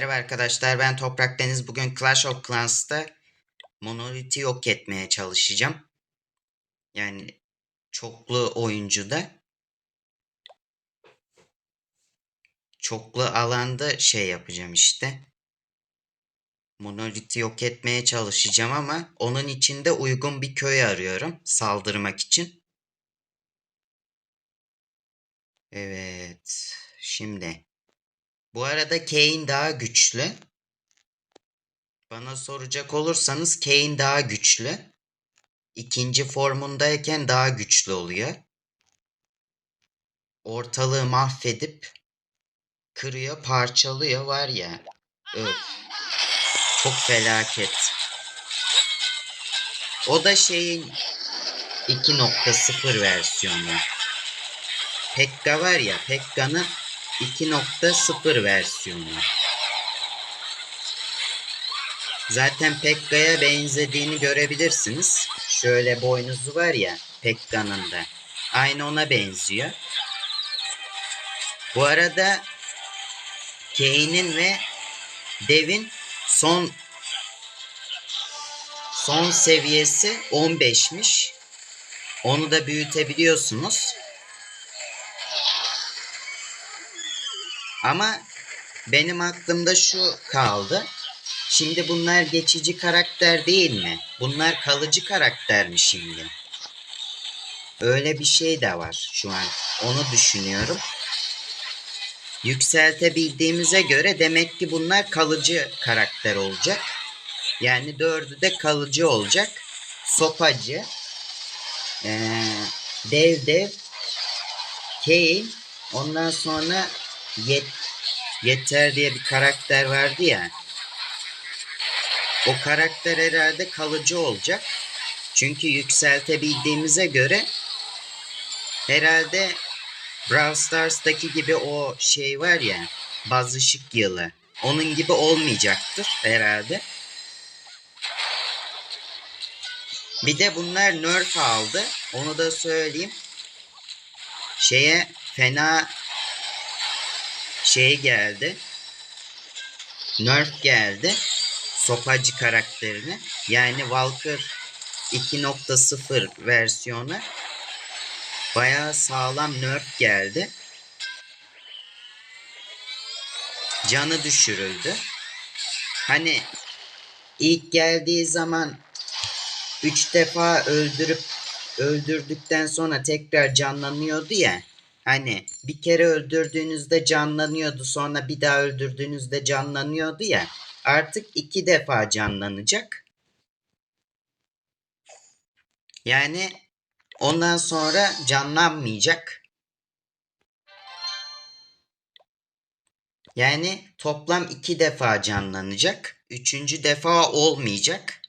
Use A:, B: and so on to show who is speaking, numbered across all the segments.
A: Merhaba arkadaşlar ben Toprak Deniz. Bugün Clash of Clans'ta Monolith'i yok etmeye çalışacağım. Yani çoklu oyuncuda. Çoklu alanda şey yapacağım işte. Monolith'i yok etmeye çalışacağım ama onun için de uygun bir köy arıyorum saldırmak için. Evet. Şimdi bu arada Kane daha güçlü. Bana soracak olursanız Kane daha güçlü. İkinci formundayken daha güçlü oluyor. Ortalığı mahvedip kırıyor, parçalıyor var ya. Öf. Çok felaket. O da şeyin 2.0 versiyonu. Pekka var ya, Pekka'nın 2.0 versiyonu. Zaten Pekka'ya benzediğini görebilirsiniz. Şöyle boynuzu var ya Pekka'nın da. Aynı ona benziyor. Bu arada Kane'in ve Dev'in son son seviyesi 15'miş. Onu da büyütebiliyorsunuz. Ama benim aklımda şu kaldı. Şimdi bunlar geçici karakter değil mi? Bunlar kalıcı karakter mi şimdi? Öyle bir şey de var şu an. Onu düşünüyorum. Yükseltebildiğimize göre demek ki bunlar kalıcı karakter olacak. Yani dördü de kalıcı olacak. Sopacı, ee, dev dev, Kane, ondan sonra Yet Yeter diye bir karakter vardı ya. O karakter herhalde kalıcı olacak. Çünkü yükseltebildiğimize göre herhalde Brawl Stars'taki gibi o şey var ya baz ışık yılı. Onun gibi olmayacaktır herhalde. Bir de bunlar nerf aldı. Onu da söyleyeyim. Şeye fena şey geldi. Nerf geldi. Sopacı karakterine. Yani Walker 2.0 versiyonu bayağı sağlam nerf geldi. Canı düşürüldü. Hani ilk geldiği zaman 3 defa öldürüp öldürdükten sonra tekrar canlanıyordu ya. Hani bir kere öldürdüğünüzde canlanıyordu sonra bir daha öldürdüğünüzde canlanıyordu ya. Artık iki defa canlanacak. Yani ondan sonra canlanmayacak. Yani toplam iki defa canlanacak. Üçüncü defa olmayacak.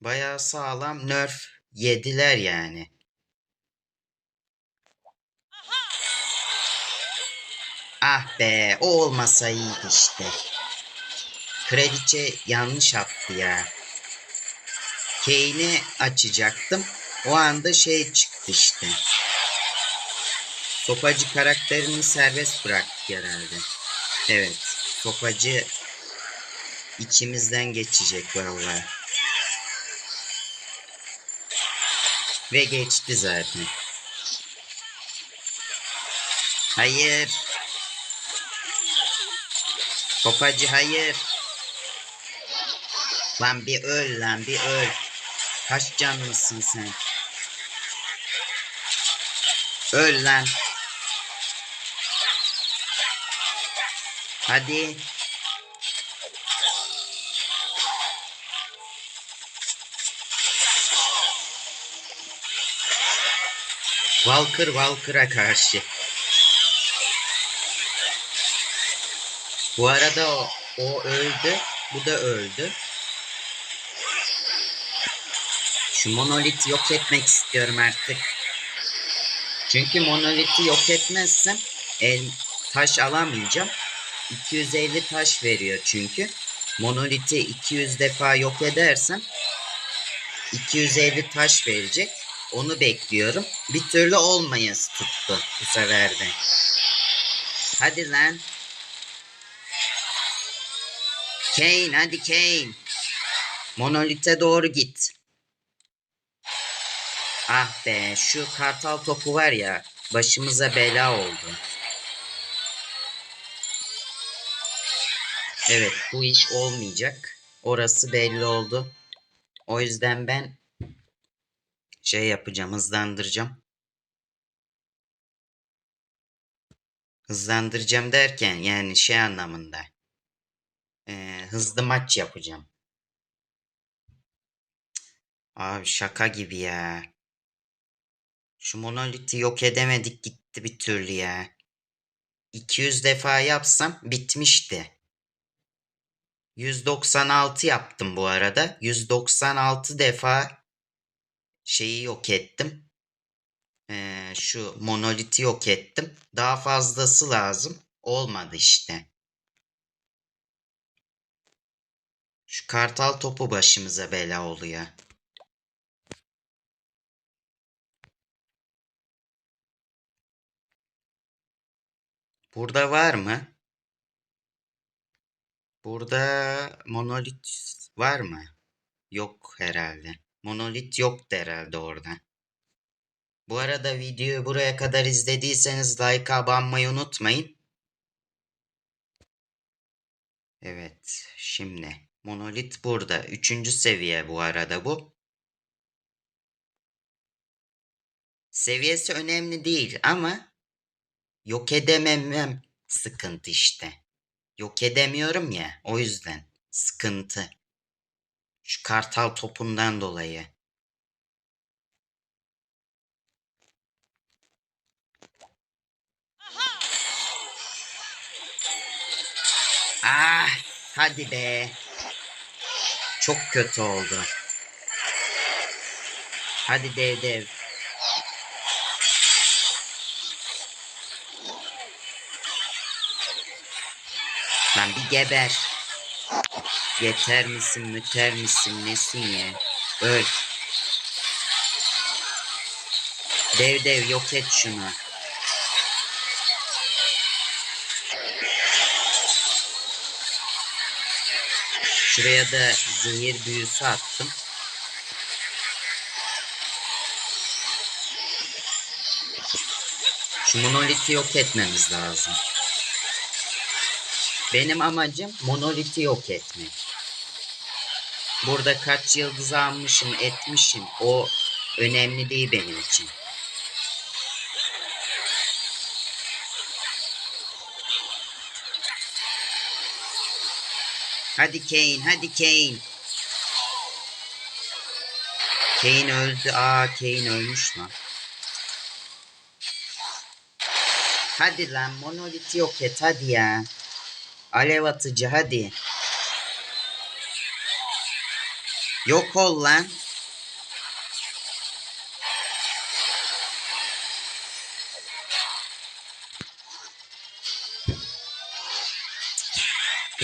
A: Bayağı sağlam nerf yediler yani. Ah be o olmasa iyiydi işte. Kraliçe yanlış attı ya. Kane'i açacaktım. O anda şey çıktı işte. Sopacı karakterini serbest bıraktık herhalde. Evet. Sopacı içimizden geçecek vallahi. Ve geçti zaten. Hayır. Kopacı hayır. Lan bir öl lan bir öl. Kaç canlısın sen? Öl lan. Hadi. Walker Walker'a karşı. Bu arada o, o öldü. Bu da öldü. Şu monoliti yok etmek istiyorum artık. Çünkü monoliti yok etmezsem el taş alamayacağım. 250 taş veriyor çünkü. Monoliti 200 defa yok edersem 250 taş verecek. Onu bekliyorum. Bir türlü olmayası tuttu bu sefer de. Hadi lan. Kane hadi Kane. Monolite doğru git. Ah be şu kartal topu var ya başımıza bela oldu. Evet bu iş olmayacak. Orası belli oldu. O yüzden ben şey yapacağım hızlandıracağım. Hızlandıracağım derken yani şey anlamında. Hızlı maç yapacağım. Abi şaka gibi ya. Şu monoliti yok edemedik gitti bir türlü ya. 200 defa yapsam bitmişti. 196 yaptım bu arada. 196 defa şeyi yok ettim. Ee, şu monoliti yok ettim. Daha fazlası lazım. Olmadı işte. Şu kartal topu başımıza bela oluyor. Burada var mı? Burada monolit var mı? Yok herhalde. Monolit yoktu herhalde orada. Bu arada videoyu buraya kadar izlediyseniz like abanmayı unutmayın. Evet, şimdi monolit burada. Üçüncü seviye bu arada bu. Seviyesi önemli değil ama yok edememem sıkıntı işte. Yok edemiyorum ya o yüzden sıkıntı. Şu kartal topundan dolayı. Ah hadi be. Çok kötü oldu. Hadi dev dev. Lan bir geber. Yeter misin müter misin nesin ya? Öl. Dev dev yok et şunu. Şuraya da zehir büyüsü attım. Şu monoliti yok etmemiz lazım. Benim amacım monoliti yok etmek. Burada kaç yıldız almışım etmişim o önemli değil benim için. Hadi Kane, hadi Kane. Kane öldü. Aa Kane ölmüş lan. Hadi lan monoliti yok et hadi ya. Alev atıcı hadi. Yok ol lan.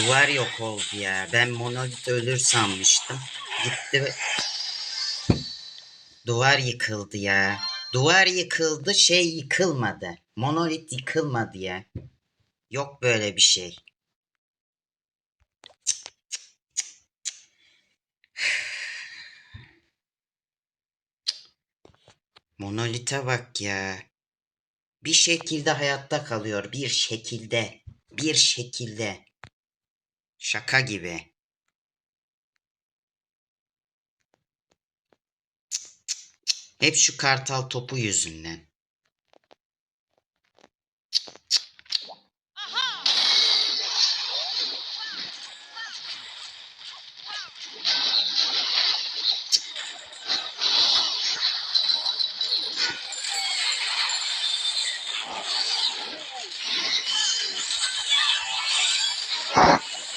A: Duvar yok oldu ya. Ben monolit ölür sanmıştım. Gitti. Duvar yıkıldı ya. Duvar yıkıldı şey yıkılmadı. Monolit yıkılmadı ya. Yok böyle bir şey. Monolite bak ya. Bir şekilde hayatta kalıyor. Bir şekilde. Bir şekilde. Şaka gibi. Hep şu kartal topu yüzünden.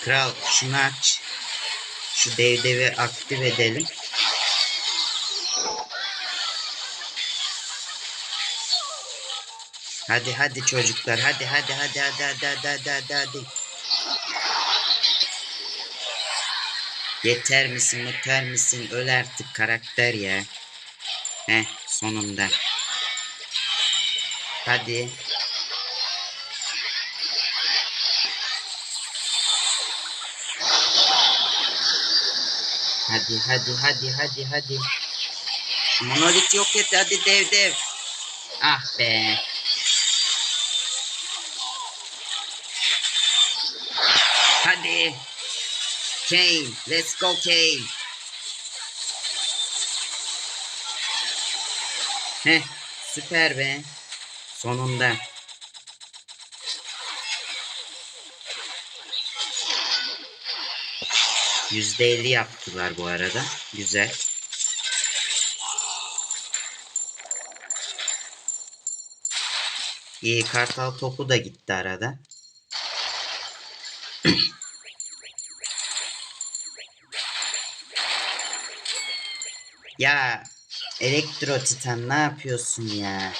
A: Kral şunu aç. Şu dev devi aktif edelim. Hadi hadi çocuklar hadi hadi hadi hadi hadi hadi hadi hadi hadi. Yeter misin yeter misin öl artık karakter ya. Heh sonunda. Hadi. Hadi hadi hadi hadi hadi. Monolit yok et hadi dev dev. Ah be. Hadi. Kane. Let's go Kane. Heh. Süper be. Sonunda. Yüzde elli yaptılar bu arada. Güzel. İyi kartal topu da gitti arada. ya Elektro Titan ne yapıyorsun ya?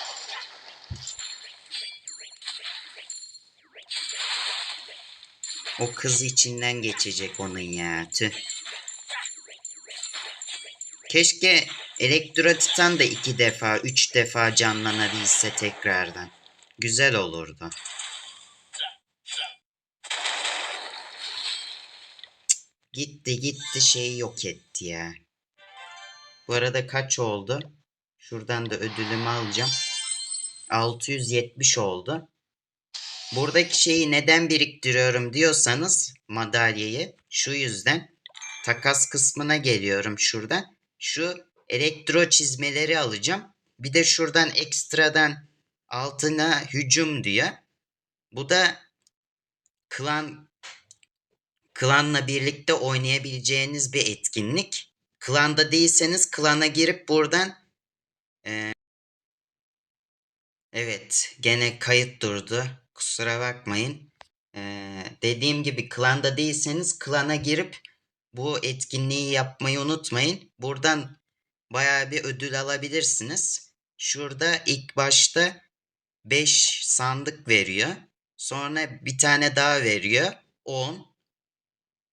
A: O kız içinden geçecek onun ya. Tüh. Keşke Elektro Titan da iki defa, üç defa canlanabilse tekrardan. Güzel olurdu. Gitti gitti şeyi yok etti ya. Bu arada kaç oldu? Şuradan da ödülümü alacağım. 670 oldu. Buradaki şeyi neden biriktiriyorum diyorsanız madalyayı şu yüzden takas kısmına geliyorum şuradan. Şu elektro çizmeleri alacağım. Bir de şuradan ekstradan altına hücum diyor. Bu da klan klanla birlikte oynayabileceğiniz bir etkinlik. Klanda değilseniz klana girip buradan eee, evet gene kayıt durdu. Kusura bakmayın. Eee, dediğim gibi klanda değilseniz klana girip bu etkinliği yapmayı unutmayın. Buradan bayağı bir ödül alabilirsiniz. Şurada ilk başta 5 sandık veriyor. Sonra bir tane daha veriyor. 10.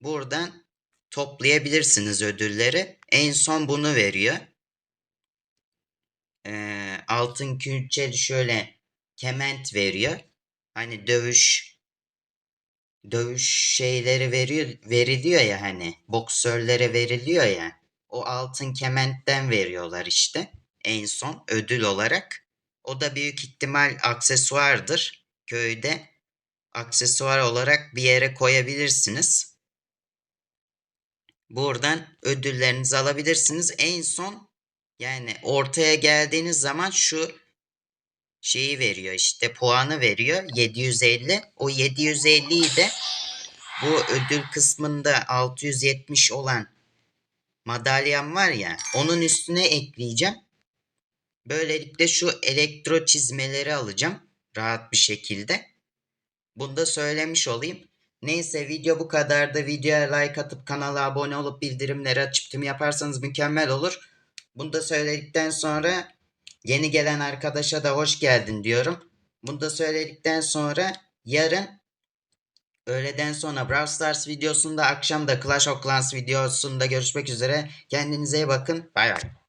A: Buradan toplayabilirsiniz ödülleri. En son bunu veriyor. Ee, altın külçeli şöyle kement veriyor. Hani dövüş dövüş şeyleri veriyor veriliyor ya hani boksörlere veriliyor ya. O altın kementten veriyorlar işte en son ödül olarak. O da büyük ihtimal aksesuardır. Köyde aksesuar olarak bir yere koyabilirsiniz. Buradan ödüllerinizi alabilirsiniz. En son yani ortaya geldiğiniz zaman şu şeyi veriyor işte puanı veriyor 750. O 750'yi de bu ödül kısmında 670 olan madalyam var ya onun üstüne ekleyeceğim. Böylelikle şu elektro çizmeleri alacağım rahat bir şekilde. Bunu da söylemiş olayım. Neyse video bu kadardı. Videoya like atıp kanala abone olup bildirimleri açıp tüm yaparsanız mükemmel olur. Bunu da söyledikten sonra yeni gelen arkadaşa da hoş geldin diyorum. Bunu da söyledikten sonra yarın öğleden sonra Brawl Stars videosunda akşam da Clash of Clans videosunda görüşmek üzere. Kendinize iyi bakın. Bay bay.